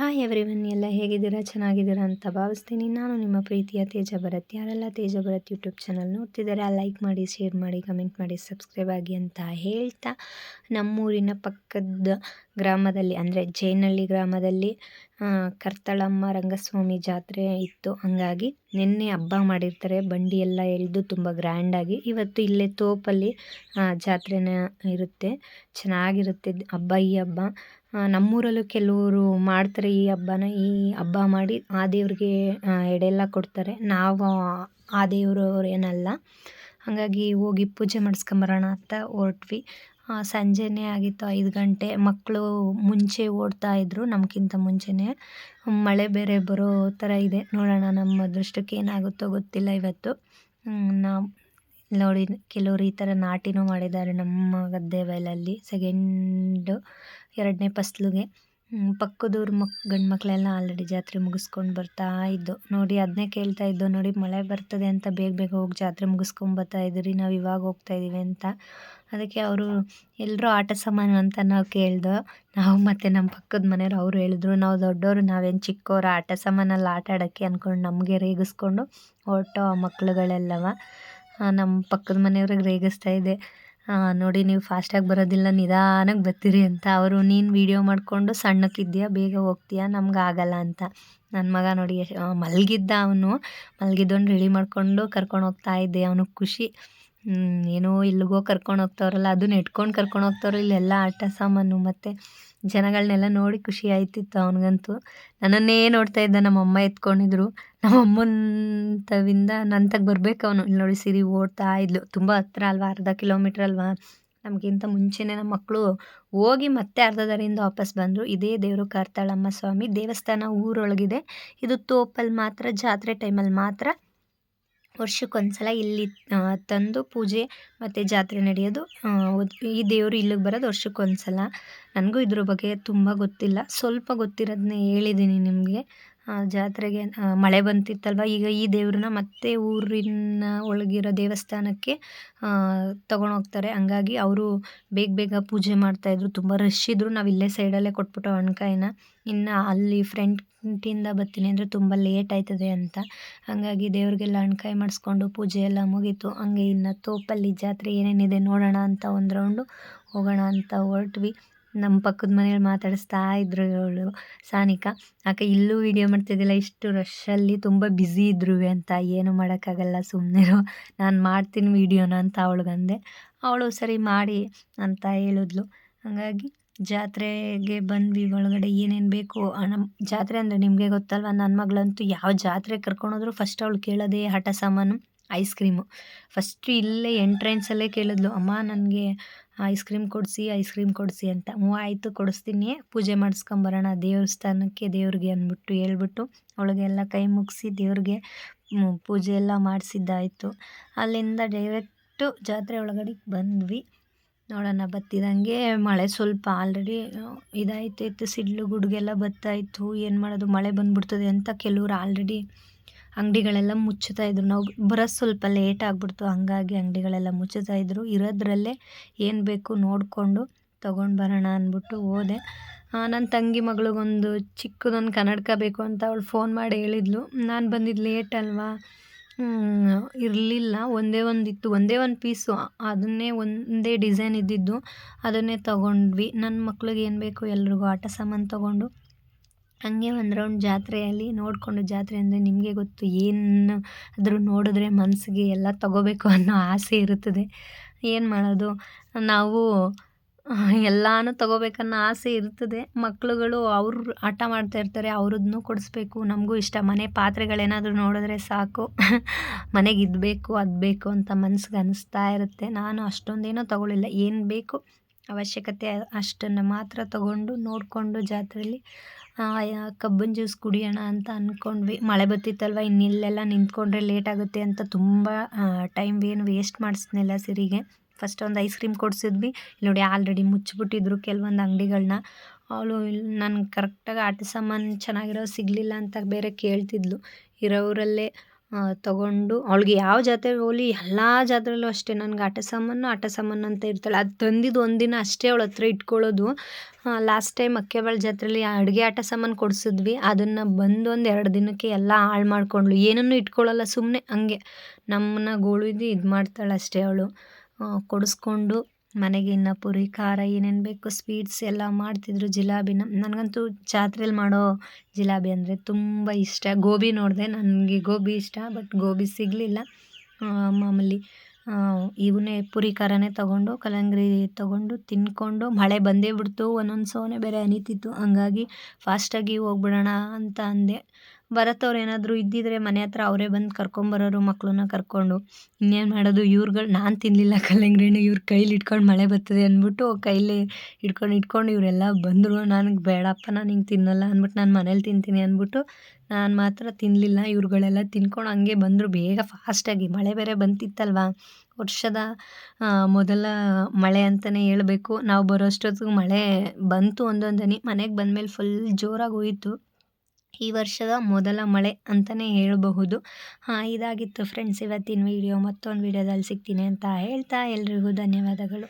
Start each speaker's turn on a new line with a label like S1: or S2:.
S1: Hi everyone, ಎಲ್ಲ ಹೇಗಿದ್ದೀರಾ? ಚೆನ್ನಾಗಿದ್ದೀರಾ ಅಂತ ಭಾವಿಸ್ತೀನಿ. ನಾನು ನಿಮ್ಮ ಪ್ರೀತಿಯ ತೇಜ ಭರತ್. ಯಾರೆಲ್ಲ ತೇಜ ಭರತ್ ಯೂಟ್ಯೂಬ್ ಚಾನಲ್ ನೋಡ್ತಿದ್ದಾರೆ ಲೈಕ್ ಮಾಡಿ ಶೇರ್ ಮಾಡಿ ಕಮೆಂಟ್ ಮಾಡಿ ಸಬ್ಸ್ಕ್ರೈಬ್ ಆಗಿ ಅಂತ ಹೇಳ್ತಾ, ನಮ್ಮೂರಿನ ಪಕ್ಕದ ಗ್ರಾಮದಲ್ಲಿ, ಅಂದರೆ ಜೈನಹಳ್ಳಿ ಗ್ರಾಮದಲ್ಲಿ ಕರ್ತಳಮ್ಮ ರಂಗಸ್ವಾಮಿ ಜಾತ್ರೆ ಇತ್ತು. ಹಂಗಾಗಿ ನಿನ್ನೆ ಹಬ್ಬ ಮಾಡಿರ್ತಾರೆ. ಬಂಡಿ ಎಲ್ಲ ಎಳೆದು ತುಂಬ ಗ್ರ್ಯಾಂಡಾಗಿ ಇವತ್ತು ಇಲ್ಲೇ ತೋಪಲ್ಲಿ ಜಾತ್ರೆನ ಇರುತ್ತೆ. ಚೆನ್ನಾಗಿರುತ್ತೆ. ಹಬ್ಬ ಈ ಹಬ್ಬ. ನಮ್ಮೂರಲ್ಲೂ ಕೆಲವರು ಮಾಡ್ತಾರೆ ಈ ಹಬ್ಬನ, ಈ ಹಬ್ಬ ಮಾಡಿ ಆ ದೇವ್ರಿಗೆ ಎಡೆಯೆಲ್ಲ ಕೊಡ್ತಾರೆ. ನಾವು ಆ ದೇವ್ರವ್ರೇನಲ್ಲ ಹಾಗಾಗಿ ಹೋಗಿ ಪೂಜೆ ಮಾಡಿಸ್ಕೊಂಬರೋಣ ಅಂತ ಹೊರಟ್ವಿ. ಸಂಜೆನೇ ಆಗಿತ್ತು ಐದು ಗಂಟೆ. ಮಕ್ಕಳು ಮುಂಚೆ ಓಡ್ತಾ ಇದ್ರು ನಮಗಿಂತ ಮುಂಚೆನೇ. ಮಳೆ ಬೇರೆ ಬರೋ ಥರ ಇದೆ. ನೋಡೋಣ ನಮ್ಮ ದೃಷ್ಟಕ್ಕೆ ಏನಾಗುತ್ತೋ ಗೊತ್ತಿಲ್ಲ ಇವತ್ತು. ನಾವು ನೋಡಿ, ಕೆಲವರು ಈ ಥರ ನಾಟಿನೂ ಮಾಡಿದ್ದಾರೆ ನಮ್ಮ ಗದ್ದೆ ಬಯಲಲ್ಲಿ ಸೆಕೆಂಡು ಎರಡನೇ ಫಸ್ಲಿಗೆ. ಪಕ್ಕದವ್ರ ಮಕ್, ಗಂಡು ಮಕ್ಕಳೆಲ್ಲ ಆಲ್ರೆಡಿ ಜಾತ್ರೆ ಮುಗಿಸ್ಕೊಂಡು ಬರ್ತಾ ಇದ್ದು. ನೋಡಿ ಅದನ್ನೇ ಕೇಳ್ತಾ ಇದ್ದು, ನೋಡಿ, ಮಳೆ ಬರ್ತದೆ ಅಂತ ಬೇಗ ಬೇಗ ಹೋಗಿ ಜಾತ್ರೆ ಮುಗಿಸ್ಕೊಂಡು ಬರ್ತಾ ನಾವು ಇವಾಗ ಹೋಗ್ತಾ ಇದ್ದೀವಿ ಅಂತ. ಅದಕ್ಕೆ ಅವರು ಎಲ್ಲರೂ ಆಟ ಸಾಮಾನು ಅಂತ ನಾವು ಕೇಳ್ದೋ. ನಾವು ಮತ್ತು ನಮ್ಮ ಪಕ್ಕದ ಮನೆಯವ್ರು ಅವರು ಹೇಳಿದ್ರು, ನಾವು ದೊಡ್ಡವರು ನಾವೇನು ಚಿಕ್ಕವರು ಆಟ ಸಾಮಾನಲ್ಲಿ ಆಟ ಆಡೋಕ್ಕೆ ಅಂದ್ಕೊಂಡು ನಮಗೆ ರೇಗಿಸ್ಕೊಂಡು ಹೊರಟೋ ಆ ಮಕ್ಳುಗಳೆಲ್ಲವ. ನಮ್ಮ ಪಕ್ಕದ ಮನೆಯವ್ರಿಗೆ ರೇಗಿಸ್ತಾ ಇದೆ ನೋಡಿ, ನೀವು ಫಾಸ್ಟಾಗಿ ಬರೋದಿಲ್ಲ ನಿಧಾನಕ್ಕೆ ಬರ್ತೀರಿ ಅಂತ. ಅವರು, ನೀನು ವೀಡಿಯೋ ಮಾಡಿಕೊಂಡು ಸಣ್ಣಕ್ಕಿದ್ದೀಯಾ ಬೇಗ ಹೋಗ್ತೀಯಾ? ನಮ್ಗೆ ಆಗಲ್ಲ ಅಂತ. ನನ್ನ ಮಗ ನೋಡಿ ಮಲಗಿದ್ದ ಅವನು. ಮಲಗಿದ್ದವನು ರೆಡಿ ಮಾಡಿಕೊಂಡು ಕರ್ಕೊಂಡು ಹೋಗ್ತಾ ಇದ್ದೆ. ಅವನಿಗೆ ಖುಷಿ. ಏನೋ ಇಲ್ಲಿಗೋ ಕರ್ಕೊಂಡು ಹೋಗ್ತಾವ್ರಲ್ಲ, ಅದನ್ನ ಇಟ್ಕೊಂಡು ಕರ್ಕೊಂಡು ಹೋಗ್ತಾವ್ರು ಇಲ್ಲೆಲ್ಲ ಆಟ ಸಾಮಾನು ಮತ್ತು ಜನಗಳನ್ನೆಲ್ಲ ನೋಡಿ ಖುಷಿ ಆಯ್ತಿತ್ತು ಅವನಿಗಂತೂ. ನನ್ನನ್ನೇ ನೋಡ್ತಾ ಇದ್ದ ನಮ್ಮಮ್ಮ ಎತ್ಕೊಂಡಿದ್ರು. ನಮ್ಮಮ್ಮಂತವಿಂದ ತಗ ಬರ್ಬೇಕು ಅವನು. ಇಲ್ಲಿ ನೋಡಿ ಸಿರಿ ಓಡ್ತಾ ಇದ್ಲು. ತುಂಬ ಹತ್ರ ಅಲ್ವಾ, ಅರ್ಧ ಕಿಲೋಮೀಟ್ರ್ ಅಲ್ವಾ? ನಮಗಿಂತ ಮುಂಚೆನೇ ನಮ್ಮ ಮಕ್ಕಳು ಹೋಗಿ ಮತ್ತೆ ಅರ್ಧ ದಾರಿಯಿಂದ ವಾಪಸ್ ಬಂದರು. ಇದೇ ದೇವರು ಕಾರ್ತಾಳಮ್ಮ ಸ್ವಾಮಿ ದೇವಸ್ಥಾನ ಊರೊಳಗಿದೆ. ಇದು ತೋಪಲ್ಲಿ ಮಾತ್ರ, ಜಾತ್ರೆ ಟೈಮಲ್ಲಿ ಮಾತ್ರ ವರ್ಷಕ್ಕೊಂದ್ಸಲ ಇಲ್ಲಿ ತಂದು ಪೂಜೆ ಮತ್ತು ಜಾತ್ರೆ ನಡೆಯೋದು. ಈ ದೇವರು ಇಲ್ಲಿಗೆ ಬರೋದು ವರ್ಷಕ್ಕೊಂದ್ಸಲ. ನನಗೂ ಇದ್ರ ಬಗ್ಗೆ ತುಂಬ ಗೊತ್ತಿಲ್ಲ. ಸ್ವಲ್ಪ ಗೊತ್ತಿರೋದನ್ನೇ ಹೇಳಿದ್ದೀನಿ ನಿಮಗೆ. ಜಾತ್ರೆಗೆ ಮಳೆ ಬಂತಿತ್ತಲ್ವ? ಈಗ ಈ ದೇವ್ರನ್ನ ಮತ್ತೆ ಊರಿನ ಒಳಗಿರೋ ದೇವಸ್ಥಾನಕ್ಕೆ ಹೋಗ್ತಾರೆ. ಹಂಗಾಗಿ ಅವರು ಬೇಗ ಬೇಗ ಪೂಜೆ ಮಾಡ್ತಾಯಿದ್ರು ತುಂಬ ರಶ್ ಇದ್ದರು ನಾವು ಇಲ್ಲೇ ಸೈಡಲ್ಲೇ ಕೊಟ್ಬಿಟ್ಟು ಹಣ್ಕಾಯಿನ ಇನ್ನು ಅಲ್ಲಿ ಫ್ರೆಂಟಿಂದ ಬರ್ತೀನಿ ಅಂದರೆ ತುಂಬ ಲೇಟ್ ಆಯ್ತದೆ ಅಂತ. ಹಾಗಾಗಿ ದೇವ್ರಿಗೆಲ್ಲ ಅಣ್ಕಾಯಿ ಮಾಡಿಸ್ಕೊಂಡು ಪೂಜೆ ಎಲ್ಲ ಮುಗೀತು. ಹಂಗೆ ಇನ್ನು ತೋಪಲ್ಲಿ ಜಾತ್ರೆ ಏನೇನಿದೆ ನೋಡೋಣ ಅಂತ ಒಂದು ರೌಂಡು ಹೋಗೋಣ ಅಂತ ಹೊರಟ್ವಿ. ನಮ್ಮ ಪಕ್ಕದ ಮನೇಲಿ ಮಾತಾಡಿಸ್ತಾ ಇದ್ರು ಇವಳು, ಸಾನಿಕಾ. ಆಕೆ ಇಲ್ಲೂ ವೀಡಿಯೋ ಮಾಡ್ತಿದ್ದಿಲ್ಲ, ಇಷ್ಟು ರಶ್ಶಲ್ಲಿ ತುಂಬ ಬ್ಯುಸಿ ಇದ್ರು ಅಂತ, ಏನು ಮಾಡೋಕ್ಕಾಗಲ್ಲ ಸುಮ್ಮನಿರು ನಾನು ಮಾಡ್ತೀನಿ ವೀಡಿಯೋನ ಅಂತ ಅವಳಿಗಂದೆ ಅವಳು ಸರಿ ಮಾಡಿ, ಅಂತ ಹೇಳಿದ್ಲು. ಹಾಗಾಗಿ ಜಾತ್ರೆಗೆ ಬಂದ್ವಿ. ಒಳಗಡೆ ಏನೇನು ಬೇಕು ನಮ್ಮ ಜಾತ್ರೆ ಅಂದರೆ ನಿಮಗೆ ಗೊತ್ತಲ್ವ? ನನ್ನ ಮಗಳಂತೂ ಯಾವ ಜಾತ್ರೆ ಕರ್ಕೊಂಡೋದ್ರು ಫಸ್ಟ್ ಅವಳು ಕೇಳೋದೇ ಹಠ ಸಾಮಾನು. Ice cream. ಫಸ್ಟು ಇಲ್ಲೇ ಎಂಟ್ರೆನ್ಸಲ್ಲೇ ಕೇಳಿದ್ಲು, ಅಮ್ಮ, ನನಗೆ ಐಸ್ ಕ್ರೀಮ್ ಕೊಡಿಸಿ, ಐಸ್ ಕ್ರೀಮ್ ಕೊಡಿಸಿ ಅಂತ. ಹ್ಞೂ, ಆಯಿತು, ಕೊಡಿಸ್ತೀನಿ. ಪೂಜೆ ಮಾಡಿಸ್ಕೊಂಬರೋಣ ದೇವಸ್ಥಾನಕ್ಕೆ ದೇವ್ರಿಗೆ ಅಂದ್ಬಿಟ್ಟು ಹೇಳ್ಬಿಟ್ಟು ಅವಳಿಗೆಲ್ಲ ಕೈ ಮುಗಿಸಿ ದೇವ್ರಿಗೆ ಪೂಜೆ ಎಲ್ಲ ಮಾಡಿಸಿದ್ದಾಯಿತು. ಅಲ್ಲಿಂದ ಡೈರೆಕ್ಟು ಜಾತ್ರೆ ಒಳಗಡೆ ಬಂದ್ವಿ. ನೋಡೋಣ, ಬತ್ತಿದಂಗೆ ಮಳೆ ಸ್ವಲ್ಪ ಆಲ್ರೆಡಿ ಇತ್ತು, ಸಿಡ್ಲು, ಗುಡುಗೆಲ್ಲ ಬತ್ತಾಯಿತ್ತು ಏನು ಮಾಡೋದು, ಮಳೆ ಬಂದ್ಬಿಡ್ತದೆ ಅಂತ ಕೆಲವ್ರು ಆಲ್ರೆಡಿ ಅಂಗಡಿಗಳೆಲ್ಲ ಮುಚ್ಚುತ್ತಾ ಇದ್ರು. ನಾವು ಬರೋ ಸ್ವಲ್ಪ ಲೇಟ್ ಆಗಿಬಿಡ್ತು. ಹಂಗಾಗಿ ಅಂಗಡಿಗಳೆಲ್ಲ ಮುಚ್ಚುತ್ತಾ ಇದ್ರು. ಇರೋದ್ರಲ್ಲೇ ಏನು ಬೇಕು ನೋಡಿಕೊಂಡು ತೊಗೊಂಡು ಬರೋಣ ಅಂದ್ಬಿಟ್ಟು ಹೋದೆ. ನನ್ನ ತಂಗಿ ಮಗಳಿಗೊಂದು ಚಿಕ್ಕದೊಂದು ಕನ್ನಡಕ ಬೇಕು ಅಂತ ಅವಳು ಫೋನ್ ಮಾಡಿ ಹೇಳಿದ್ಲು. ನಾನು ಬಂದಿದ್ದು ಲೇಟ್ ಅಲ್ವಾ? ಇರಲಿಲ್ಲ. ಒಂದೇ ಒಂದು ಇತ್ತು ಒಂದೇ ಒಂದು ಪೀಸು ಅದನ್ನೇ ಒಂದೇ ಡಿಸೈನ್ ಇದ್ದಿದ್ದು. ಅದನ್ನೇ ತೊಗೊಂಡ್ವಿ. ನನ್ನ ಮಕ್ಳಿಗೆ ಏನು ಬೇಕು ಎಲ್ರಿಗೂ ಆಟ ಸಾಮಾನು ತೊಗೊಂಡು ಹಂಗೆ ಒಂದು ರೌಂಡ್ ಜಾತ್ರೆಯಲ್ಲಿ ನೋಡಿಕೊಂಡು ಜಾತ್ರೆ ಅಂದರೆ ನಿಮಗೆ ಗೊತ್ತು ಏನು ಆದರೂ ನೋಡಿದ್ರೆ ಮನಸ್ಸಿಗೆ ಎಲ್ಲ ತಗೋಬೇಕು ಅನ್ನೋ ಆಸೆ ಇರುತ್ತದೆ. ಏನು ಮಾಡೋದು? ನಾವು, ಎಲ್ಲನೂ ತಗೋಬೇಕನ್ನೋ ಆಸೆ ಇರ್ತದೆ ಮಕ್ಳುಗಳು ಅವ್ರು ಆಟ ಮಾಡ್ತಾ ಇರ್ತಾರೆ, ಅವ್ರದ್ನು ಕೊಡಿಸ್ಬೇಕು. ನಮಗೂ ಇಷ್ಟ. ಮನೆ ಪಾತ್ರೆಗಳೇನಾದರೂ ನೋಡಿದ್ರೆ ಸಾಕು. ಮನೆಗೆ ಇದು ಬೇಕು ಅದು ಬೇಕು ಅಂತ ಮನ್ಸಿಗೆ ಅನ್ನಿಸ್ತಾ ಇರುತ್ತೆ. ನಾನು ಅಷ್ಟೊಂದೇನೂ ತಗೊಳ್ಳಿಲ್ಲ ಏನು ಬೇಕು? ಅವಶ್ಯಕತೆ ಅಷ್ಟನ್ನು ಮಾತ್ರ ತಗೊಂಡು ನೋಡಿಕೊಂಡು ಜಾತ್ರೆಯಲ್ಲಿ ಕಬ್ಬಿನ ಜ್ಯೂಸ್ ಕುಡಿಯೋಣ ಅಂತ ಅಂದ್ಕೊಂಡ್ವಿ ಮಳೆ ಬತ್ತಿತ್ತಲ್ವ ಇನ್ನಿಲ್ಲೆಲ್ಲ ನಿಂತ್ಕೊಂಡ್ರೆ ಲೇಟ್ ಆಗುತ್ತೆ ಅಂತ ತುಂಬ ಟೈಮ್ ಏನು ವೇಸ್ಟ್ ಮಾಡಿಸ್ನಿಲ್ಲ ಸಿರಿಗೆ. ಫಸ್ಟ್ ಒಂದು ಐಸ್ ಕ್ರೀಮ್ ಕೊಡಿಸಿದ್ವಿ. ನೋಡಿ ಆಲ್ರೆಡಿ ಮುಚ್ಚಿಬಿಟ್ಟಿದ್ರು ಕೆಲವೊಂದು ಅಂಗಡಿಗಳನ್ನ ಅವಳು ನನಗೆ ಕರೆಕ್ಟಾಗಿ ಆಟ ಸಾಮಾನು ಚೆನ್ನಾಗಿರೋ ಸಿಗಲಿಲ್ಲ ಅಂತ ಬೇರೆ ಕೇಳ್ತಿದ್ಲು. ಇರೋರಲ್ಲೇ ತೊಗೊಂಡು ಅವಳಿಗೆ ಯಾವ ಜಾತ್ರೆ ಹೋಗ್ಲಿ ಎಲ್ಲ ಜಾತ್ರೆಯಲ್ಲೂ ಅಷ್ಟೇ ನನಗೆ ಆಟ ಸಾಮಾನು ಆಟ ಸಾಮಾನು ಅಂತ ಇರ್ತಾಳೆ. ಅದು ತಂದಿದ್ದು ಒಂದಿನ ಅಷ್ಟೇ ಅವಳ ಹತ್ರ ಇಟ್ಕೊಳ್ಳೋದು. ಲಾಸ್ಟ್ ಟೈಮ್ ಅಕ್ಕೆಬಾಳ ಜಾತ್ರೆಯಲ್ಲಿ ಅಡುಗೆ ಆಟ ಸಾಮಾನು ಕೊಡಿಸಿದ್ವಿ. ಅದನ್ನು ಬಂದು ಎರಡು ದಿನಕ್ಕೆ ಎಲ್ಲ ಹಾಳು ಮಾಡ್ಕೊಂಡ್ಳು. ಏನನ್ನೂ ಇಟ್ಕೊಳ್ಳಲ್ಲ ಸುಮ್ಮನೆ ಹಂಗೆ ನಮ್ಮನ್ನ ಗೋಳಿದ್ದು ಇದು ಮಾಡ್ತಾಳೆ ಅಷ್ಟೇ ಅವಳು ಕೊಡಿಸ್ಕೊಂಡು ಮನೆಗೆ ಇನ್ನು ಪುರಿ, ಖಾರ ಏನೇನು ಬೇಕು ಸ್ವೀಟ್ಸ್ ಎಲ್ಲ ಮಾಡ್ತಿದ್ರು ಜಿಲಾಬಿನ ನನಗಂತೂ ಜಾತ್ರೆಲಿ ಮಾಡೋ ಜಿಲಾಬಿ ಅಂದರೆ ತುಂಬ ಇಷ್ಟ. ಗೋಬಿ ನೋಡಿದೆ, ನನಗೆ ಗೋಬಿ ಇಷ್ಟ ಬಟ್ ಗೋಬಿ ಸಿಗಲಿಲ್ಲ. ಮಾಮೂಲಿ ಇವನ್ನೇ ಪುರಿ ಖಾರನೇ ತೊಗೊಂಡು ಕಲ್ಲಂಗಡಿ ತೊಗೊಂಡು ತಿಂದ್ಕೊಂಡು ಮಳೆ ಬಂದೇ ಬಿಡ್ತು, ಒಂದೊಂದು ಸೋನೆ ಬೇರೆ ಅನಿತಿತ್ತು. ಹಂಗಾಗಿ ಫಾಸ್ಟಾಗಿ ಹೋಗ್ಬಿಡೋಣ ಅಂತ ಅಂದೆ. ಬರತ್ತವ್ರು ಏನಾದರೂ ಇದ್ದಿದ್ರೆ ಮನೆ ಹತ್ರ ಅವರೇ ಬಂದು ಕರ್ಕೊಂಬರೋರು ಮಕ್ಕಳನ್ನ ಕರ್ಕೊಂಡು. ಇನ್ನೇನು ಮಾಡೋದು, ಇವ್ರುಗಳು ನಾನು ತಿನ್ನಲಿಲ್ಲ ಕಲ್ಲಂಗಡಿ ಹಣ್ಣು ಇವ್ರ ಕೈಲಿ ಇಟ್ಕೊಂಡು ಮಳೆ ಬರ್ತದೆ ಅಂದ್ಬಿಟ್ಟು ಕೈಲಿ ಹಿಡ್ಕೊಂಡು ಇಟ್ಕೊಂಡು ಇವರೆಲ್ಲ ಬಂದರು. ನನಗೆ ಬೇಡಪ್ಪ, ನಾನು ಹಿಂಗೆ ತಿನ್ನಲ್ಲ ಅಂದ್ಬಿಟ್ಟು ನಾನು ಮನೇಲಿ ತಿಂತೀನಿ ಅಂದ್ಬಿಟ್ಟು ನಾನು ಮಾತ್ರ ತಿನ್ನಲಿಲ್ಲ ಇವ್ರುಗಳೆಲ್ಲ ತಿನ್ಕೊಂಡು ಹಂಗೆ ಬಂದರು. ಬೇಗ ಫಾಸ್ಟಾಗಿ ಮಳೆ ಬೇರೆ ಬಂತಿತ್ತಲ್ವಾ? ವರ್ಷದ ಮೊದಲ ಮಳೆ ಅಂತಲೇ ಹೇಳಬೇಕು. ನಾವು ಬರೋಷ್ಟೊತ್ತಿಗೆ ಮಳೆ ಬಂತು ಒಂದೊಂದನೆ ಮನೆಗೆ ಬಂದಮೇಲೆ ಫುಲ್ ಜೋರಾಗಿ ಹೋಯಿತು. ಈ ವರ್ಷದ ಮೊದಲ ಮಳೆ ಅಂತಲೇ ಹೇಳಬಹುದು. ಹಾಂ, ಇದಾಗಿತ್ತು ಫ್ರೆಂಡ್ಸ್ ಇವತ್ತಿನ ವೀಡಿಯೋ ಮತ್ತೊಂದು ವೀಡಿಯೋದಲ್ಲಿ ಸಿಗ್ತೀನಿ ಅಂತ ಹೇಳ್ತಾ ಎಲ್ರಿಗೂ ಧನ್ಯವಾದಗಳು.